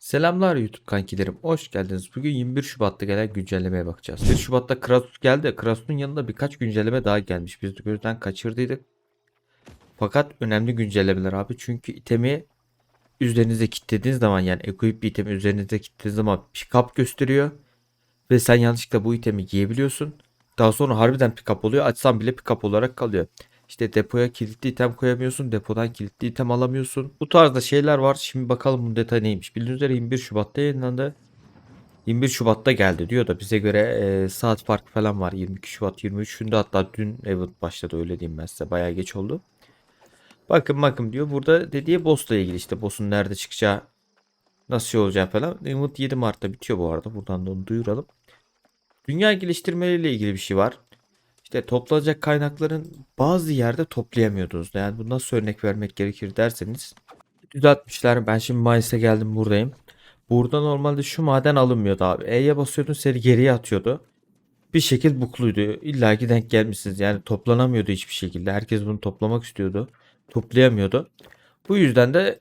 Selamlar YouTube kankilerim. Hoş geldiniz. Bugün 21 Şubat'ta gelen güncellemeye bakacağız. 1 Şubat'ta Krasus geldi. Krasus'un yanında birkaç güncelleme daha gelmiş. Biz de gözden kaçırdıydık. Fakat önemli güncellemeler abi. Çünkü itemi üzerinize kilitlediğiniz zaman yani equip itemi üzerinize kilitlediğiniz zaman pick-up gösteriyor. Ve sen yanlışlıkla bu itemi giyebiliyorsun. Daha sonra harbiden pick-up oluyor. Açsan bile pick-up olarak kalıyor. İşte depoya kilitli item koyamıyorsun. Depodan kilitli item alamıyorsun. Bu tarzda şeyler var. Şimdi bakalım bunun detayı neymiş. Bildiğiniz üzere 21 Şubat'ta yayınlandı. 21 Şubat'ta geldi diyor da bize göre e, saat farkı falan var. 22 Şubat 23'ünde hatta dün event başladı öyle diyeyim ben size. Bayağı geç oldu. Bakın bakın diyor. Burada dediği boss'la ilgili işte boss'un nerede çıkacağı nasıl şey olacağı falan. Event 7 Mart'ta bitiyor bu arada. Buradan da onu duyuralım. Dünya geliştirmeleriyle ilgili bir şey var. İşte toplanacak kaynakların bazı yerde toplayamıyordunuz. Yani bu nasıl örnek vermek gerekir derseniz düzeltmişler. Ben şimdi Mayıs'a geldim buradayım. Burada normalde şu maden alınmıyordu abi. E'ye basıyordun seni geriye atıyordu. Bir şekil bukluydu. İlla ki denk gelmişsiniz. Yani toplanamıyordu hiçbir şekilde. Herkes bunu toplamak istiyordu. Toplayamıyordu. Bu yüzden de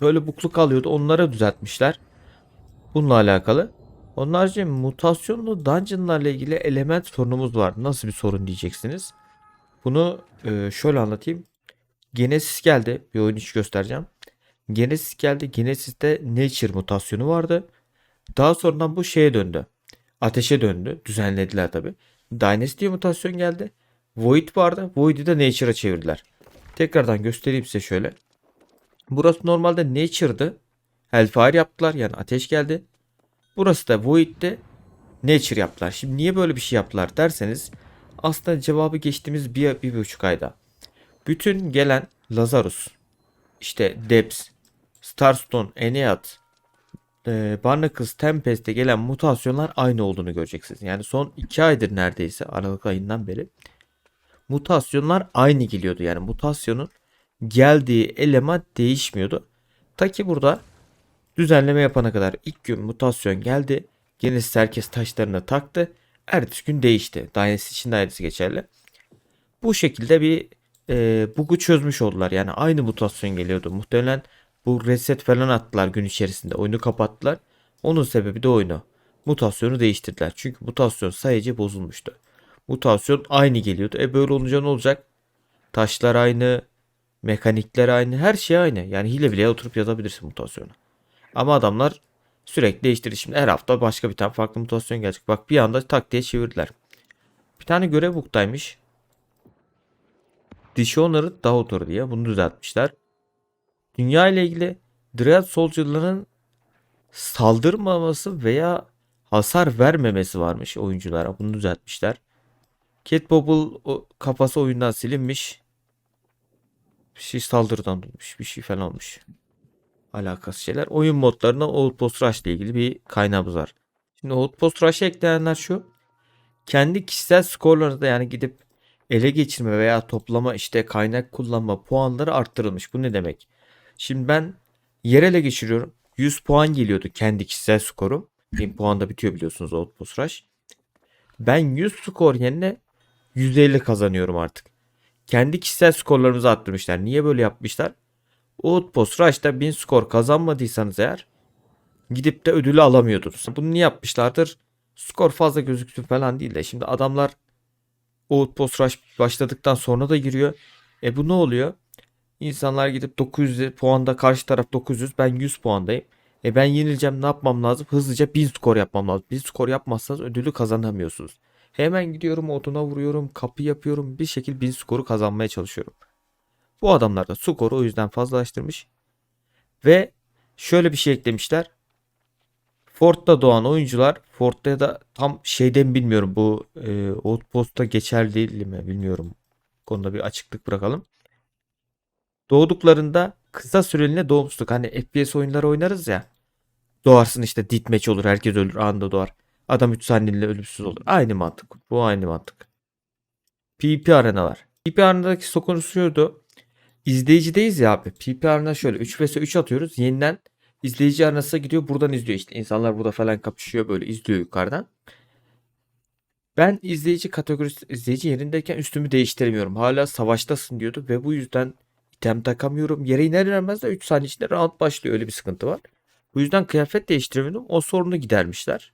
böyle bukluk kalıyordu. Onlara düzeltmişler. Bununla alakalı. Onun haricinde mutasyonlu dungeonlarla ilgili element sorunumuz var. Nasıl bir sorun diyeceksiniz. Bunu e, şöyle anlatayım. Genesis geldi. Bir oyun içi göstereceğim. Genesis geldi. Genesis'te Nature mutasyonu vardı. Daha sonradan bu şeye döndü. Ateşe döndü. Düzenlediler tabi. Dynasty mutasyon geldi. Void vardı. Void'i de Nature'a çevirdiler. Tekrardan göstereyim size şöyle. Burası normalde Nature'dı. Hellfire yaptılar. Yani ateş geldi. Burası da Void'de Nature yaptılar. Şimdi niye böyle bir şey yaptılar derseniz aslında cevabı geçtiğimiz bir, bir buçuk ayda. Bütün gelen Lazarus, işte Debs, Starstone, Enead, e, Barnacles, Tempest'te gelen mutasyonlar aynı olduğunu göreceksiniz. Yani son iki aydır neredeyse Aralık ayından beri mutasyonlar aynı geliyordu. Yani mutasyonun geldiği eleman değişmiyordu. Ta ki burada Düzenleme yapana kadar ilk gün mutasyon geldi. Genesis herkes taşlarını taktı. Ertesi gün değişti. Dynasty için de geçerli. Bu şekilde bir e, bug'u çözmüş oldular. Yani aynı mutasyon geliyordu. Muhtemelen bu reset falan attılar gün içerisinde. Oyunu kapattılar. Onun sebebi de oyunu. Mutasyonu değiştirdiler. Çünkü mutasyon sayıcı bozulmuştu. Mutasyon aynı geliyordu. E böyle olunca ne olacak? Taşlar aynı, mekanikler aynı, her şey aynı. Yani hile bile oturup yazabilirsin mutasyonu. Ama adamlar sürekli değiştirdi. Şimdi her hafta başka bir tane farklı mutasyon gelecek. Bak bir anda tak diye çevirdiler. Bir tane görev book'taymış. Dishonored Daughter diye bunu düzeltmişler. Dünya ile ilgili Dread Soldier'ların saldırmaması veya hasar vermemesi varmış oyunculara. Bunu düzeltmişler. Cat Bobble kafası oyundan silinmiş. Bir şey saldırıdan olmuş. Bir şey falan olmuş alakası şeyler. Oyun modlarına Outpost Rush ile ilgili bir kaynağımız var. Şimdi Outpost Rush'a ekleyenler şu. Kendi kişisel skorlarınızda yani gidip ele geçirme veya toplama işte kaynak kullanma puanları arttırılmış. Bu ne demek? Şimdi ben yer ele geçiriyorum. 100 puan geliyordu kendi kişisel skorum. 1000 puanda bitiyor biliyorsunuz Outpost Rush. Ben 100 skor yerine 150 kazanıyorum artık. Kendi kişisel skorlarımızı arttırmışlar. Niye böyle yapmışlar? Outpost Rush'ta 1000 skor kazanmadıysanız eğer gidip de ödülü alamıyordunuz. Bunu niye yapmışlardır? Skor fazla gözüksün falan değil de şimdi adamlar Outpost Rush başladıktan sonra da giriyor. E bu ne oluyor? İnsanlar gidip 900 puanda karşı taraf 900 ben 100 puandayım. E ben yenileceğim ne yapmam lazım? Hızlıca 1000 skor yapmam lazım. 1000 skor yapmazsanız ödülü kazanamıyorsunuz. Hemen gidiyorum oduna vuruyorum kapı yapıyorum bir şekilde 1000 skoru kazanmaya çalışıyorum. Bu adamlar da skoru o yüzden fazlalaştırmış. Ve şöyle bir şey eklemişler. Fort'ta doğan oyuncular Fort'ta da tam şeyden bilmiyorum bu e, Outpost'ta geçerli değil mi bilmiyorum. Konuda bir açıklık bırakalım. Doğduklarında kısa süreliğine doğmuştuk. Hani FPS oyunları oynarız ya. Doğarsın işte ditmeç olur herkes ölür anında doğar. Adam 3 saniyeliğine ölümsüz olur. Aynı mantık. Bu aynı mantık. PvP arenalar. PvP arenadaki sokunusuydu. İzleyicideyiz ya abi. PPR'ına şöyle 3 vs 3 atıyoruz. Yeniden izleyici arenasına gidiyor. Buradan izliyor işte. İnsanlar burada falan kapışıyor böyle izliyor yukarıdan. Ben izleyici kategorisi izleyici yerindeyken üstümü değiştiremiyorum. Hala savaştasın diyordu ve bu yüzden item takamıyorum. Yere iner inermez de 3 saniye içinde round başlıyor. Öyle bir sıkıntı var. Bu yüzden kıyafet değiştiremedim. O sorunu gidermişler.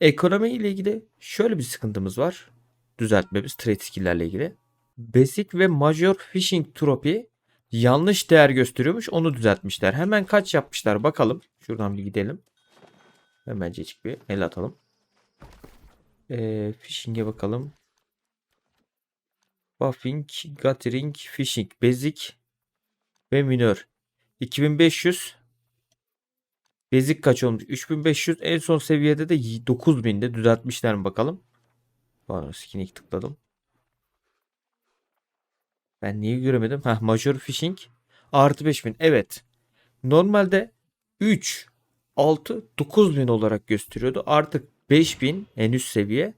Ekonomi ile ilgili şöyle bir sıkıntımız var. Düzeltmemiz trade skill'lerle ilgili. Basic ve Major Fishing Trophy yanlış değer gösteriyormuş. Onu düzeltmişler. Hemen kaç yapmışlar bakalım. Şuradan bir gidelim. Hemencecik bir el atalım. Ee, fishing'e bakalım. Buffing, Guttering, Fishing, Basic ve Minor. 2500 Basic kaç olmuş? 3500 en son seviyede de 9000'de düzeltmişler mi bakalım. Pardon skin'e tıkladım. Ben niye göremedim? Ha Major Fishing artı 5000. Evet. Normalde 3 6 9000 olarak gösteriyordu. Artık 5000 en üst seviye.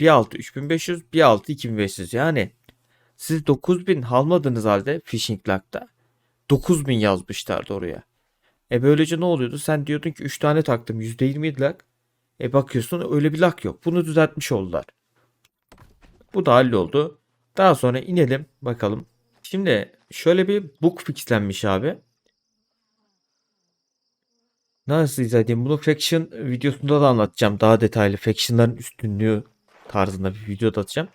Bir altı 3500, bir altı 2500. Yani siz 9000 almadığınız halde Fishing Lock'ta 9000 yazmışlardı oraya. E böylece ne oluyordu? Sen diyordun ki 3 tane taktım %27 lak. E bakıyorsun öyle bir lak yok. Bunu düzeltmiş oldular. Bu da halloldu. Daha sonra inelim bakalım. Şimdi şöyle bir book fixlenmiş abi. Nasıl izah edeyim? Bunu Faction videosunda da anlatacağım. Daha detaylı Faction'ların üstünlüğü tarzında bir video da atacağım.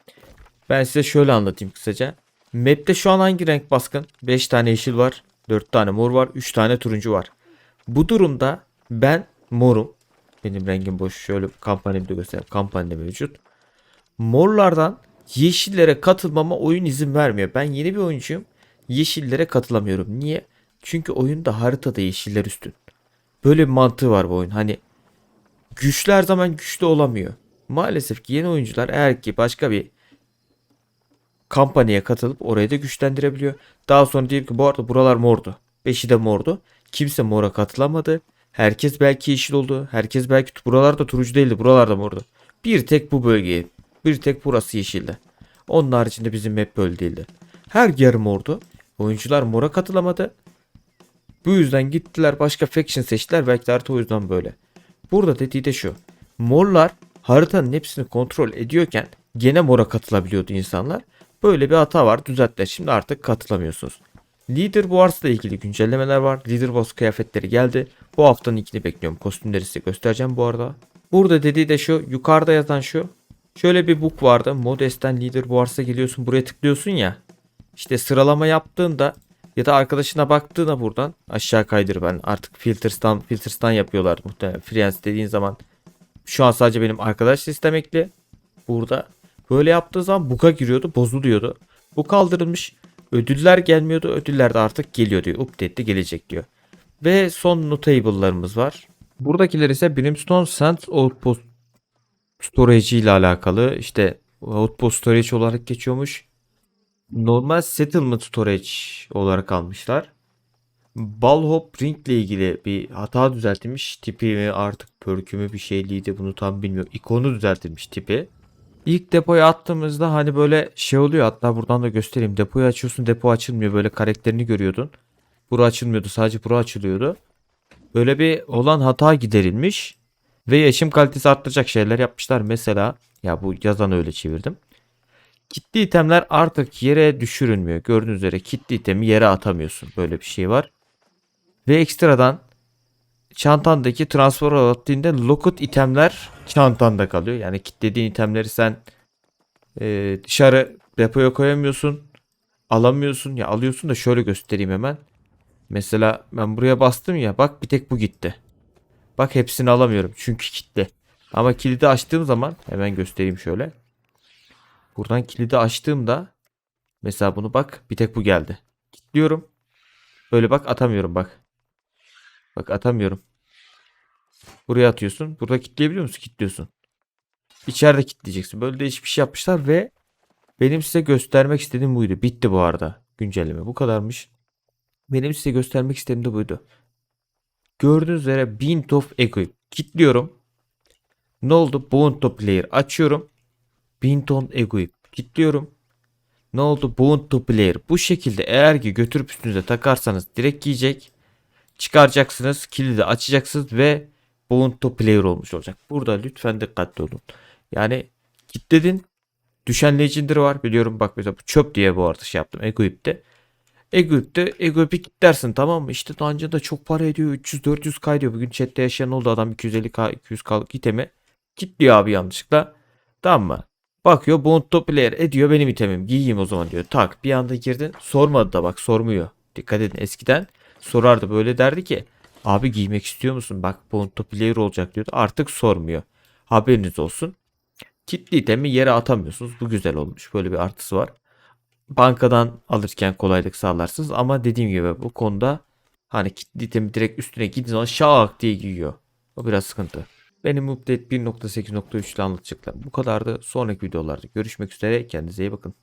Ben size şöyle anlatayım kısaca. Map'te şu an hangi renk baskın? 5 tane yeşil var. 4 tane mor var. 3 tane turuncu var. Bu durumda ben morum. Benim rengim boş. Şöyle kampanyamda göstereyim. Kampanyada mevcut. Morlardan yeşillere katılmama oyun izin vermiyor. Ben yeni bir oyuncuyum. Yeşillere katılamıyorum. Niye? Çünkü oyunda haritada yeşiller üstün. Böyle bir mantığı var bu oyun. Hani güçlü her zaman güçlü olamıyor. Maalesef ki yeni oyuncular eğer ki başka bir kampanyaya katılıp orayı da güçlendirebiliyor. Daha sonra diyelim ki bu arada buralar mordu. Beşi de mordu. Kimse mora katılamadı. Herkes belki yeşil oldu. Herkes belki buralarda turuncu değildi. Buralarda mordu. Bir tek bu bölgeye. Bir tek burası yeşildi. Onun haricinde bizim map böyle değildi. Her yer mordu. Oyuncular mora katılamadı. Bu yüzden gittiler başka faction seçtiler. Belki de harita o yüzden böyle. Burada dediği de şu. Morlar haritanın hepsini kontrol ediyorken gene mora katılabiliyordu insanlar. Böyle bir hata var. Düzelttiler. Şimdi artık katılamıyorsunuz. Leader Wars ile ilgili güncellemeler var. Leader Wars kıyafetleri geldi. Bu haftanın ikini bekliyorum. Kostümleri size göstereceğim bu arada. Burada dediği de şu. Yukarıda yazan şu. Şöyle bir book vardı. Modest'ten Leader Wars'a geliyorsun. Buraya tıklıyorsun ya. İşte sıralama yaptığında ya da arkadaşına baktığında buradan aşağı kaydır ben. Artık filters'tan filters'tan yapıyorlar muhtemelen. Friends dediğin zaman şu an sadece benim arkadaş listem ekli. Burada böyle yaptığı zaman buga giriyordu, bozuluyordu. Bu kaldırılmış. Ödüller gelmiyordu. Ödüller de artık geliyor diyor. Update'de gelecek diyor. Ve son notable'larımız var. Buradakiler ise Brimstone Sand Outpost Storage ile alakalı. İşte Outpost Storage olarak geçiyormuş. Normal Settlement Storage olarak almışlar. Ballhop Ring ile ilgili bir hata düzeltilmiş. Tipi mi artık perkü mü bir şeyliydi bunu tam bilmiyorum. İkonu düzeltilmiş tipi. İlk depoya attığımızda hani böyle şey oluyor hatta buradan da göstereyim. Depoyu açıyorsun depo açılmıyor böyle karakterini görüyordun. Bura açılmıyordu sadece bura açılıyordu. Böyle bir olan hata giderilmiş. Ve yaşam kalitesi arttıracak şeyler yapmışlar. Mesela ya bu yazan öyle çevirdim. Kitli itemler artık yere düşürülmüyor. Gördüğünüz üzere kitli itemi yere atamıyorsun. Böyle bir şey var. Ve ekstradan çantandaki transfer attığında locket itemler çantanda kalıyor. Yani kilitlediğin itemleri sen e, dışarı depoya koyamıyorsun. Alamıyorsun. Ya alıyorsun da şöyle göstereyim hemen. Mesela ben buraya bastım ya bak bir tek bu gitti. Bak hepsini alamıyorum çünkü kilitli. Ama kilidi açtığım zaman hemen göstereyim şöyle. Buradan kilidi açtığımda mesela bunu bak bir tek bu geldi. Kilitliyorum. Böyle bak atamıyorum bak. Bak atamıyorum. Buraya atıyorsun. Burada kilitleyebiliyor musun? Kilitliyorsun. İçeride kilitleyeceksin. Böyle değişik bir şey yapmışlar ve benim size göstermek istediğim buydu. Bitti bu arada güncelleme. Bu kadarmış. Benim size göstermek istediğim de buydu. Gördüğünüz üzere Bint of Equip. Kilitliyorum. Ne oldu? Bound to Player açıyorum. Binton Equip kilitliyorum. Ne oldu? Bound to Player. Bu şekilde eğer ki götürüp üstünüze takarsanız direkt giyecek. Çıkaracaksınız. Kilidi açacaksınız ve Bound to Player olmuş olacak. Burada lütfen dikkatli olun. Yani kilitledin. Düşen Legendary var biliyorum bak mesela bu çöp diye bu arada şey yaptım Equip'te. Egoip'te Egoip'i kilitlersin tamam mı? İşte Dungeon da çok para ediyor. 300-400k diyor. Bugün chatte yaşayan oldu adam 250k 200k'lık itemi kilitliyor abi yanlışlıkla. Tamam mı? Bakıyor Bond top player ediyor benim itemim. Giyeyim o zaman diyor. Tak bir anda girdin. Sormadı da bak sormuyor. Dikkat edin eskiden sorardı böyle derdi ki abi giymek istiyor musun? Bak Bond top player olacak diyordu. Artık sormuyor. Haberiniz olsun. Kitli itemi yere atamıyorsunuz. Bu güzel olmuş. Böyle bir artısı var. Bankadan alırken kolaylık sağlarsınız ama dediğim gibi bu konuda hani kitli direkt üstüne gidin zaman şak diye giyiyor. O biraz sıkıntı. Benim update 1.8.3 ile anlatacaklarım bu kadardı. Sonraki videolarda görüşmek üzere. Kendinize iyi bakın.